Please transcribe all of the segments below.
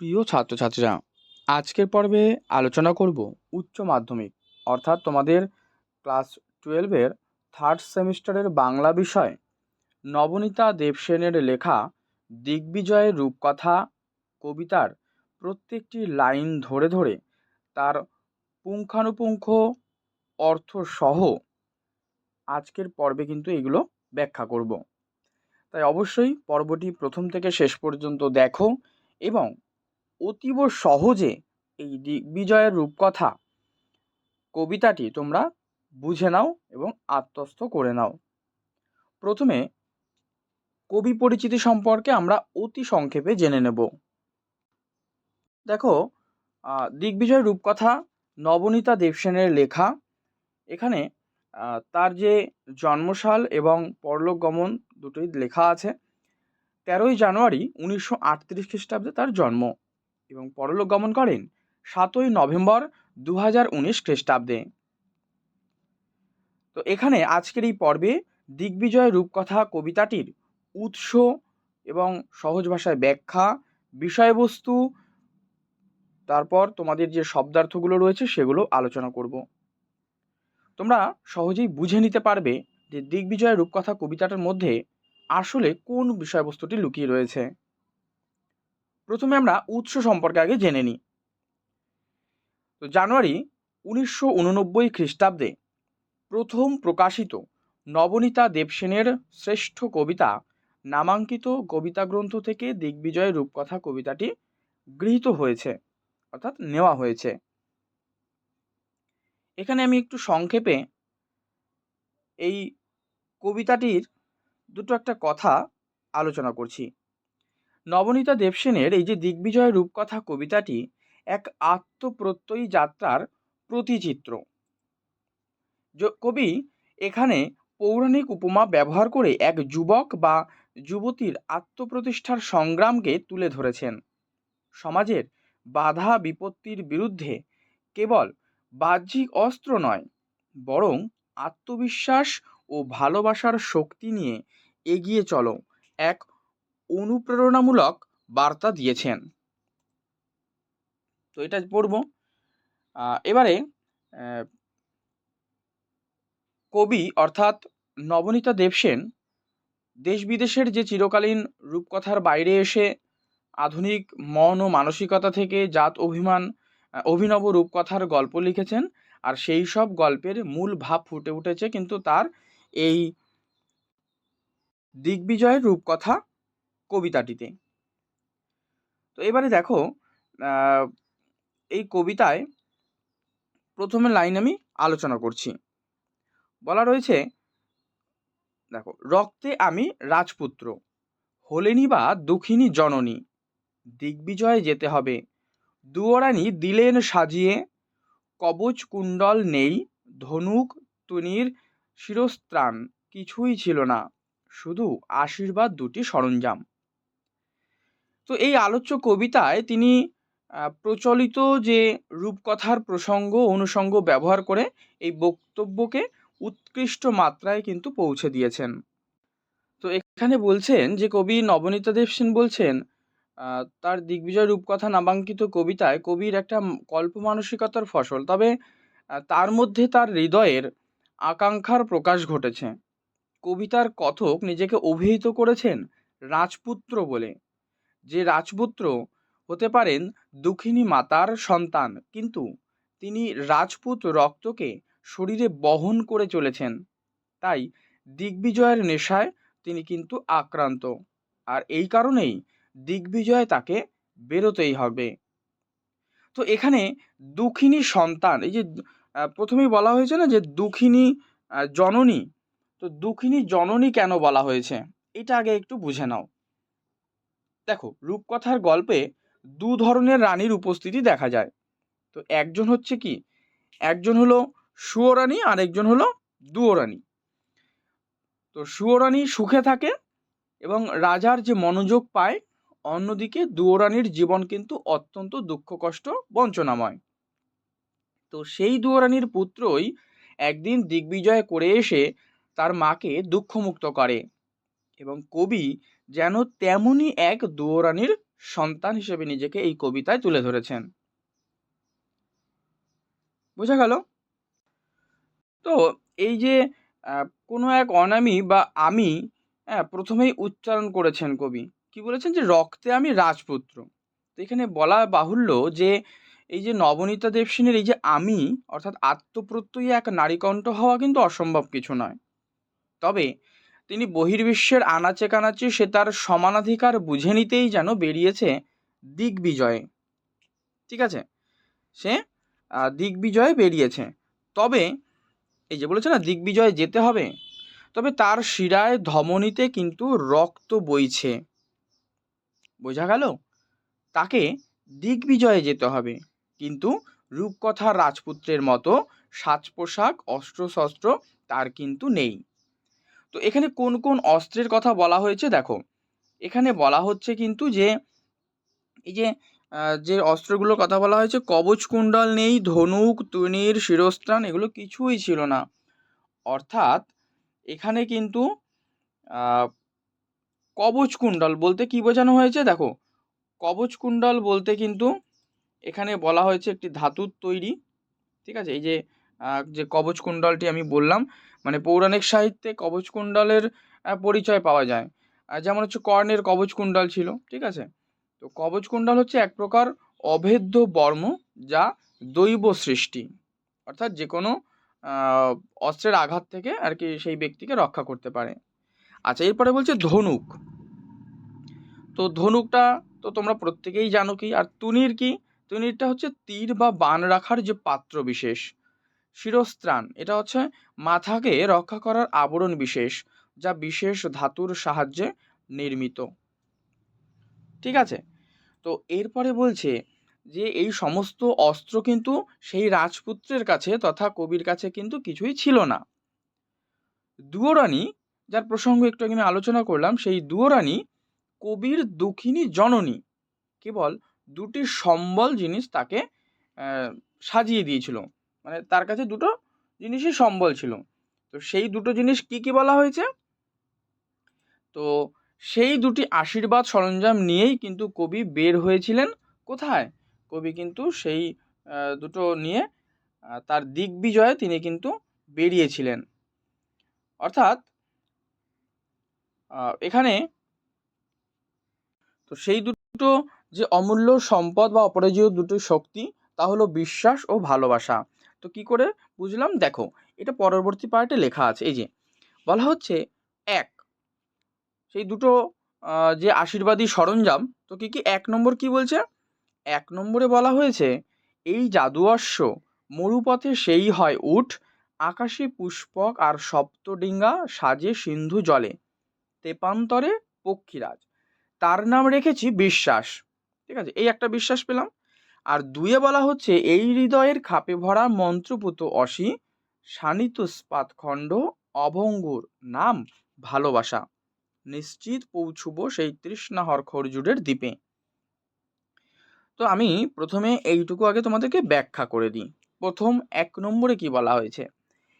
প্রিয় ছাত্রছাত্রীরা, আজকের পর্বে আলোচনা করব উচ্চ মাধ্যমিক, অর্থাৎ তোমাদের ক্লাস টুয়েলভের থার্ড সেমিস্টারের বাংলা বিষয়। নবনীতা দেবসেনের লেখা দিগ্বিজয়ের রূপকথা কবিতার প্রত্যেকটি লাইন ধরে ধরে তার পুঙ্খানুপুঙ্খ অর্থসহ আজকের পর্বে কিন্তু এগুলো ব্যাখ্যা করব। তাই অবশ্যই পর্বটি প্রথম থেকে শেষ পর্যন্ত দেখো এবং অতীব সহজে এই দিগ্বিজয়ের রূপকথা কবিতাটি তোমরা বুঝে নাও এবং আত্মস্থ করে নাও। প্রথমে কবি পরিচিতি সম্পর্কে আমরা অতি সংক্ষেপে জেনে নেব। দেখো দিগ্বিজয় রূপকথা নবনীতা দেবসেনের লেখা। এখানে তার যে জন্মসাল এবং পরলোক গমন দুটোই লেখা আছে। তেরোই জানুয়ারি উনিশশো আটত্রিশ খ্রিস্টাব্দে তার জন্ম। এবং পরলোক গমন করেন সাতই নভেম্বর দু হাজার উনিশ খ্রিস্টাব্দে। তো এখানে আজকের এই পর্বে দিগ্বিজয় রূপকথা কবিতাটির উৎস এবং সহজ ভাষায় ব্যাখ্যা, বিষয়বস্তু, তারপর তোমাদের যে শব্দার্থগুলো রয়েছে সেগুলো আলোচনা করব। তোমরা সহজেই বুঝে নিতে পারবে যে দিগ্বিজয় রূপকথা কবিতাটার মধ্যে আসলে কোন বিষয়বস্তুটি লুকিয়ে রয়েছে। প্রথমে আমরা উৎস সম্পর্কে আগে জেনে নিই। তো জানুয়ারি উনিশশো উননব্বই খ্রিস্টাব্দে প্রথম প্রকাশিত নবনীতা দেবসেনের শ্রেষ্ঠ কবিতা নামাঙ্কিত কবিতা গ্রন্থ থেকে দিগ্বিজয় রূপকথা কবিতাটি গৃহীত হয়েছে, অর্থাৎ নেওয়া হয়েছে। এখানে আমি একটু সংক্ষেপে এই কবিতাটির দুটো একটা কথা আলোচনা করছি। নবনীতা দেবসেনের এই যে দিগ্বিজয় রূপকথা কবিতাটি এক আত্মপ্রত্যয়ী যাত্রার প্রতিচিত্র। কবি এখানে পৌরাণিক উপমা ব্যবহার করে এক যুবক বা যুবতীর আত্মপ্রতিষ্ঠার সংগ্রামকে তুলে ধরেছেন। সমাজের বাধা বিপত্তির বিরুদ্ধে কেবল বাহ্যিক অস্ত্র নয়, বরং আত্মবিশ্বাস ও ভালোবাসার শক্তি নিয়ে এগিয়ে চলো, এক অনুপ্রেরণামূলক বার্তা দিয়েছেন। তো এটা পড়ব। এবারে কবি অর্থাৎ নবনীতা দেবসেন দেশ বিদেশের যে চিরকালীন রূপকথার বাইরে এসে আধুনিক মন ও মানসিকতা থেকে জাত অভিমান অভিনব রূপকথার গল্প লিখেছেন। আর সেই সব গল্পের মূল ভাব ফুটে উঠেছে কিন্তু তার এই দিগ্বিজয়ের রূপকথা কবিতাটিতে। তো এবারে দেখো এই কবিতায় প্রথমে লাইন আমি আলোচনা করছি। বলা রয়েছে, দেখো, রক্তে আমি রাজপুত্র, হলেনি বা দুঃখিনী জননী, দিগ্বিজয়ে যেতে হবে দুয়োরানি দিলেন সাজিয়ে, কবচ কুণ্ডল নেই, ধনুক তুনির শিরস্ত্রাণ, কিছুই ছিল না, শুধু আশীর্বাদ দুটি সরঞ্জাম। তো এই আলোচ্য কবিতায় তিনি প্রচলিত যে রূপকথার প্রসঙ্গ অনুষঙ্গ ব্যবহার করে এই বক্তব্যকে উৎকৃষ্ট মাত্রায় কিন্তু পৌঁছে দিয়েছেন। তো এখানে বলছেন যে কবি নবনীতা দেব সেন বলছেন তার দিগ্বিজয় রূপকথা নামাঙ্কিত কবিতায় কবির একটা কল্প মানসিকতার ফসল। তবে তার মধ্যে তার হৃদয়ের আকাঙ্ক্ষার প্রকাশ ঘটেছে। কবিতার কথক নিজেকে অভিহিত করেছেন রাজপুত্র বলে। যে রাজপুত্র হতে পারেন দুঃখিনী মাতার সন্তান, কিন্তু তিনি রাজপুত রক্তকে শরীরে বহন করে চলেছেন। তাই দিগ্বিজয়ের নেশায় তিনি কিন্তু আক্রান্ত। আর এই কারণেই দিগ্বিজয় তাকে বেরোতেই হবে। তো এখানে দুঃখিনী সন্তান, এই যে প্রথমেই বলা হয়েছে না যে দুঃখিনী জননী, তো দুঃখিনী জননী কেন বলা হয়েছে? এটা আগে একটু বুঝে নাও। দেখো, রূপকথার গল্পে দু ধরনের রানীর উপস্থিতি দেখা যায়। তো একজন হচ্ছে কি? একজন হলো সুয়রানী আর একজন হলো দুয়োরানী তো সুয়রানী সুখে থাকে এবং রাজার যে মনোযোগ পায়, অন্যদিকে দুয়োরানীর জীবন কিন্তু অত্যন্ত দুঃখ, কষ্ট, বঞ্চনাময়। তো সেই দুয়োরানীর পুত্রই একদিন দিগ্বিজয় করে এসে তার মাকে দুঃখমুক্ত করে। এবং কবি যেন তেমনই এক দুয়োরানির সন্তান হিসেবে নিজেকে এই কবিতায় তুলে ধরেছেন। বোঝা গেল? তো এই যে কোনো এক অনামি বা আমি হ্যাঁ প্রথমেই উচ্চারণ করেছেন কবি। কি বলেছেন যে, রক্তে আমি রাজপুত্র। তো এখানে বলা বাহুল্য যে, এই যে নবনীতা দেবসেনের এই যে আমি, অর্থাৎ আত্মপ্রত্যয়ী এক নারীকণ্ঠ হওয়া কিন্তু অসম্ভব কিছু নয়। তবে তিনি বহির্বিশ্বের আনাচে কানাচে সে তার সমানাধিকার বুঝে নিতেই যেন বেরিয়েছে দিগ্বিজয়ে। ঠিক আছে? সে দিগ্বিজয়ে বেরিয়েছে। তবে, এই যে বলেছে না, দিগ্বিজয়ে যেতে হবে। তবে তার শিরায় ধমনীতে কিন্তু রক্ত বইছে। বোঝা গেল? তাকে দিগ্বিজয়ে যেতে হবে। কিন্তু রূপকথার রাজপুত্রের মতো সাজ পোশাক অস্ত্রশস্ত্র তার কিন্তু নেই। তো এখানে কোন কোন অস্ত্রের কথা বলা হয়েছে দেখো। এখানে বলা হচ্ছে কিন্তু যে, এই যে যে অস্ত্রগুলোর কথা বলা হয়েছে, কবচ কুণ্ডল নেই, ধনুক তুনির শিরস্ত্রাণ, এগুলো কিছুই ছিল না। অর্থাৎ এখানে কিন্তু কবচ কুণ্ডল বলতে কি বোঝানো হয়েছে দেখো? কবচ কুণ্ডল বলতে কিন্তু এখানে বলা হয়েছে একটি ধাতুর তৈরি, ঠিক আছে? এই যে যে কবচ কুণ্ডলটি আমি বললাম মানে পৌরাণিক সাহিত্যে কবচ কুণ্ডলের পরিচয় পাওয়া যায়। যেমন হচ্ছে কর্ণের কবচ কুণ্ডল ছিল, ঠিক আছে? তো কবচ কুণ্ডল হচ্ছে এক প্রকার অভেদ্য বর্ম যা দৈব সৃষ্টি। অর্থাৎ যে কোনো অস্ত্রের আঘাত থেকে আর কি সেই ব্যক্তিকে রক্ষা করতে পারে। আচ্ছা এরপরে বলছে ধনুক। তো ধনুকটা তো তোমরা প্রত্যেকেই জানো কি, আর তুনির কি? তুনিরটা হচ্ছে তীর বা বান রাখার যে পাত্র বিশেষ। শিরস্ত্রাণ। এটা হচ্ছে মাথাকে রক্ষা করার আবরণ বিশেষ, যা বিশেষ ধাতুর সাহায্যে নির্মিত। ঠিক আছে? তো এরপরে বলছে যে, এই সমস্ত অস্ত্র কিন্তু সেই রাজপুত্রের কাছে তথা কবির কাছে কিন্তু কিছুই ছিল না। দুয়োরানী, যার প্রসঙ্গ একটু আমি আলোচনা করলাম, সেই দুয়োরানী কবির দুঃখিনী জননী, কেবল দুটি সম্বল জিনিস তাকে সাজিয়ে দিয়েছিল। মানে তার কাছে দুটো জিনিসই সম্বল ছিল। তো সেই দুটো জিনিস কি কি বলা হয়েছে? তো সেই দুটি আশীর্বাদ সরঞ্জাম নিয়েই কিন্তু কবি বের হয়েছিলেন কোথায়? কবি কিন্তু সেই দুটো নিয়ে তার দিগ্বিজয়ে তিনি কিন্তু বেরিয়েছিলেন। অর্থাৎ এখানে তো সেই দুটো যে অমূল্য সম্পদ বা অপরাজেয় দুটো শক্তি, তা হলো বিশ্বাস ও ভালোবাসা। তো কি করে? বুঝলাম, দেখো, এটা পরবর্তী পার্টে লেখা আছে। এই যে, বলা হচ্ছে এক। সেই দুটো যে আশীর্বাদী সরঞ্জাম, তো কি কি, এক নম্বর কি বলছে? এক নম্বরে বলা হয়েছে, এই জাদুঅশ্ব মরুপথে সেই হয় উঠ, আকাশে পুষ্পক আর সপ্তডিঙ্গা সাজে সিন্ধু জলে, তেপান্তরে পক্ষীরাজ। তার নাম রেখেছি বিশ্বাস। ঠিক আছে? এই একটা বিশ্বাস পেলাম। আর দুয়ে বলা হচ্ছে, এই হৃদয়ের খাপে ভরা মন্ত্রপুত অসি, শানিত স্পাতখণ্ড অভঙ্গুর নাম ভালোবাসা। নিশ্চিত পৌঁছব সেই তৃষ্ণাহর খরজুরের দ্বীপে। তো আমি প্রথমে এইটুকু আগে তোমাদেরকে ব্যাখ্যা করে দিই। প্রথম এক নম্বরে কি বলা হয়েছে?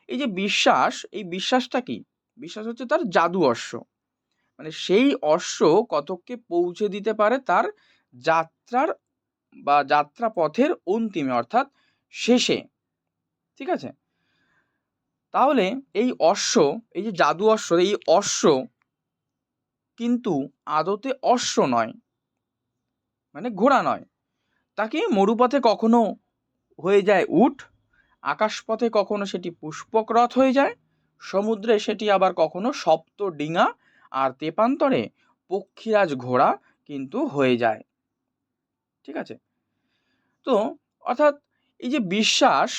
এই যে বিশ্বাস, এই বিশ্বাসটা কি? বিশ্বাস হচ্ছে তার জাদু অশ্ব। মানে সেই অশ্ব কতককে পৌঁছে দিতে পারে তার যাত্রার বা যাত্রা পথের অন্তিমে, অর্থাৎ শেষে, ঠিক আছে? তাহলে এই অশ্ব, এই যে জাদু অশ্ব, এই অশ্ব কিন্তু আদতে অশ্ব নয় মানে ঘোড়া নয়। তাকে মরুপথে কখনো হয়ে যায় উট, আকাশপথে কখনো সেটি পুষ্পক রথ হয়ে যায়, সমুদ্রে সেটি আবার কখনো সপ্ত ডিঙা আর তেপান্তরে পক্ষীরাজ ঘোড়া কিন্তু হয়ে যায়। ঠিক আছে? তো অর্থাৎ এই যে বিশ্বাস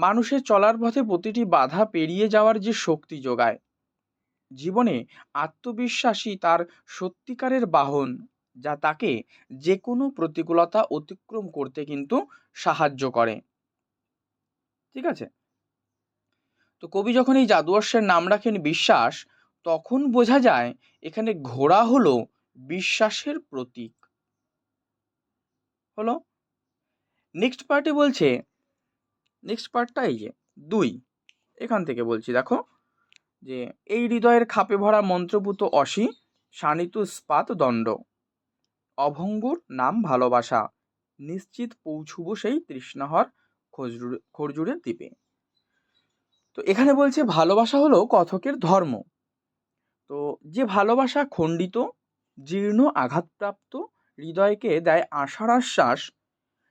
মানুষের চলার পথে প্রতিটি বাধা পেরিয়ে যাওয়ার যে শক্তি যোগায়, জীবনে আত্মবিশ্বাসী তার সত্যিকারের বাহন, যা তাকে যে কোনো প্রতিকূলতা অতিক্রম করতে কিন্তু সাহায্য করে। ঠিক আছে? তো কবি যখন এই জাদুঅশ্বের নাম রাখেন বিশ্বাস, তখন বোঝা যায় এখানে ঘোড়া হলো বিশ্বাসের প্রতীক। হলো। নেক্সট পার্টে বলছে নেক্সট পার্টটা এই যে, দুই। এখান থেকে বলছি, দেখো, যে এই হৃদয়ের খাপে ভরা মন্ত্রপুত অসি, শানিত স্পাত দণ্ড। অভঙ্গুর নাম ভালোবাসা, নিশ্চিত পৌঁছুব সেই তৃষ্ণাহর খজুর, খরজুরের দ্বীপে। তো এখানে বলছে, ভালোবাসা হলো কথকের ধর্ম। তো যে ভালোবাসা খণ্ডিত, জীর্ণ, আঘাতপ্রাপ্ত হৃদয়কে দেয় আশার আশ্বাস,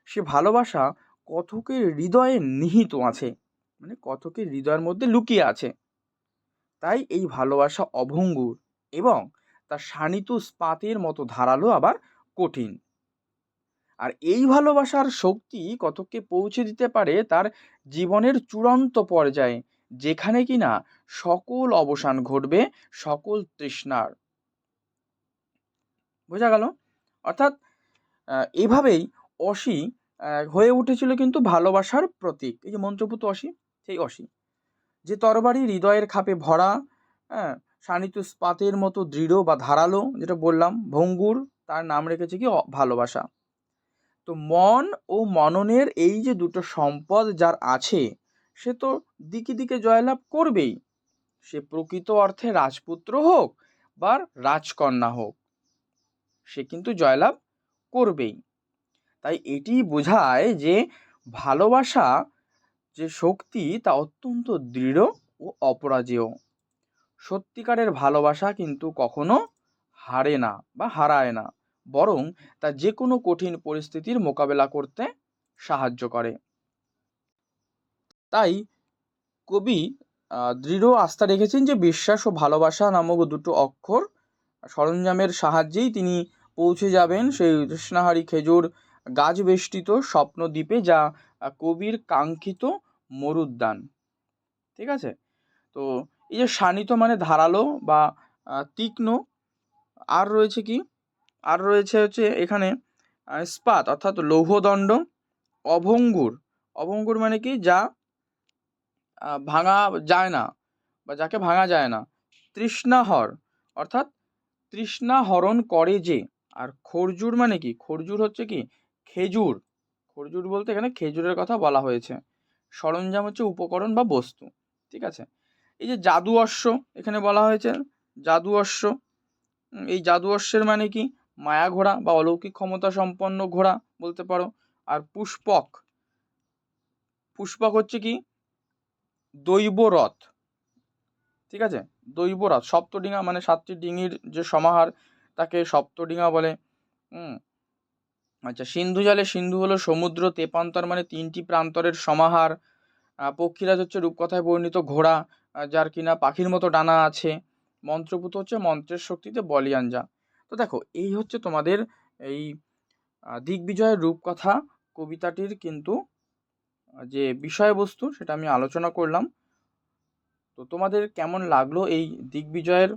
সে ভালোবাসা কথকের হৃদয়ে নিহিত আছে? মানে কথকের হৃদয়ের মধ্যে লুকিয়ে আছে? তাই এই ভালোবাসা অভঙ্গুর এবং তার শানিত স্পাতের মতো ধারালো আবার কঠিন। আর এই ভালোবাসার শক্তি কতককে পৌঁছে দিতে পারে তার জীবনের চূড়ান্ত পর্যায়ে, যেখানে কিনা সকল অবসান ঘটবে, সকল তৃষ্ণার। বোঝা গেল? অর্থাৎ এভাবেই অসি হয়ে উঠেছিল কিন্তু ভালোবাসার প্রতীক। এই যে মন্ত্রপুত অসি, সেই অসি। যে তরবারি হৃদয়ের খাপে ভরা হ্যাঁ শানিত স্পাতের মতো দৃঢ় বা ধারালো, যেটা বললাম, ভঙ্গুর, তার নাম রেখেছে কি ভালোবাসা। তো মন ও মননের এই যে দুটো সম্পদ যার আছে, সে তো দিকে দিকে জয়লাভ করবেই। সে প্রকৃত অর্থে রাজপুত্র হোক বা রাজকন্যা হোক। সে কিন্তু জয়লাভ করবেই। তাই এটি বোঝায় যে ভালোবাসা যে শক্তি তা অত্যন্ত দৃঢ় ও অপরাজেয়। সত্যিকারের ভালোবাসা কিন্তু কখনো হারে না বা হারায় না, বরং তা যে কোনো কঠিন পরিস্থিতির মোকাবেলা করতে সাহায্য করে। তাই কবি দৃঢ় আস্থা রেখেছেন যে বিশ্বাস ও ভালোবাসা নামক দুটো অক্ষর সরঞ্জামের সাহায্যেই তিনি পৌঁছে যাবেন সেই কৃষ্ণাহারি খেজুর গাছ বেষ্টিত স্বপ্নদ্বীপে যা কবির কাঙ্ক্ষিত মরুদ্যান। ঠিক আছে? তো এই যে শানিত মানে ধারালো বা তীক্ষ্ণ, আর রয়েছে কি? আর রয়েছে হচ্ছে এখানে ইস্পাত অর্থাৎ লৌহদণ্ড, অভঙ্গুর। অভঙ্গুর মানে কি? যা ভাঙা যায় না বা যাকে ভাঙা যায় না। তৃষ্ণাহর অর্থাৎ তৃষ্ণা হরণ করে যে। আর খরজুর মানে কি? খরজুর হচ্ছে কি? খেজুর। খরজুর বলতে এখানে খেজুরের কথা বলা হয়েছে। সরঞ্জাম হচ্ছে উপকরণ বা বস্তু। ঠিক আছে? এই যে জাদু অশ্ব, এখানে বলা হয়েছে জাদু অশ্ব। এই জাদু অশ্বের মানে কি? মায়া ঘোড়া বা অলৌকিক ক্ষমতা সম্পন্ন ঘোড়া বলতে পারো। আর পুষ্পক। পুষ্পক হচ্ছে কি? দৈব রথ ঠিক আছে? দৈব রথ সপ্তডিঙা মানে সাতটি ডিঙির যে সমাহার, তাকে সপ্তডিঙা বলে। হুম? আচ্ছা সিন্ধু জলে সিন্ধু হলো সমুদ্র, তেপান্তর মানে তিনটি প্রান্তরের সমাহার। পক্ষীরাজ হচ্ছে রূপকথায় বর্ণিত ঘোড়া যার কিনা পাখির মতো ডানা আছে। মন্ত্রপুত হচ্ছে মন্ত্রের শক্তিতে বলিয়ান যা তো দেখো, এই হচ্ছে তোমাদের এই দিগ্বিজয়ের রূপকথা, কবিতাটির কিন্তু যে বিষয়বস্তু, সেটা আমি আলোচনা করলাম। তো তোমাদের কেমন লাগল এই দিগ্বিজয়ের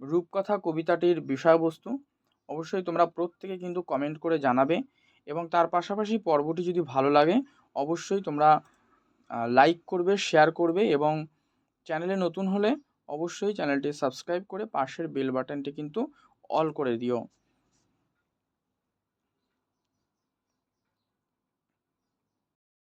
রূপকথা, কবিতাটির বিষয়বস্তু? অবশ্যই তোমরা প্রত্যেকে কিন্তু কমেন্ট করে জানাবে এবং তার পাশাপাশি পর্বটি যদি ভালো লাগে, অবশ্যই তোমরা লাইক করবে শেয়ার করবে এবং চ্যানেলে নতুন হলে অবশ্যই চ্যানেলটি সাবস্ক্রাইব করে পাশের বেল বাটনটি কিন্তু অল করে দিও।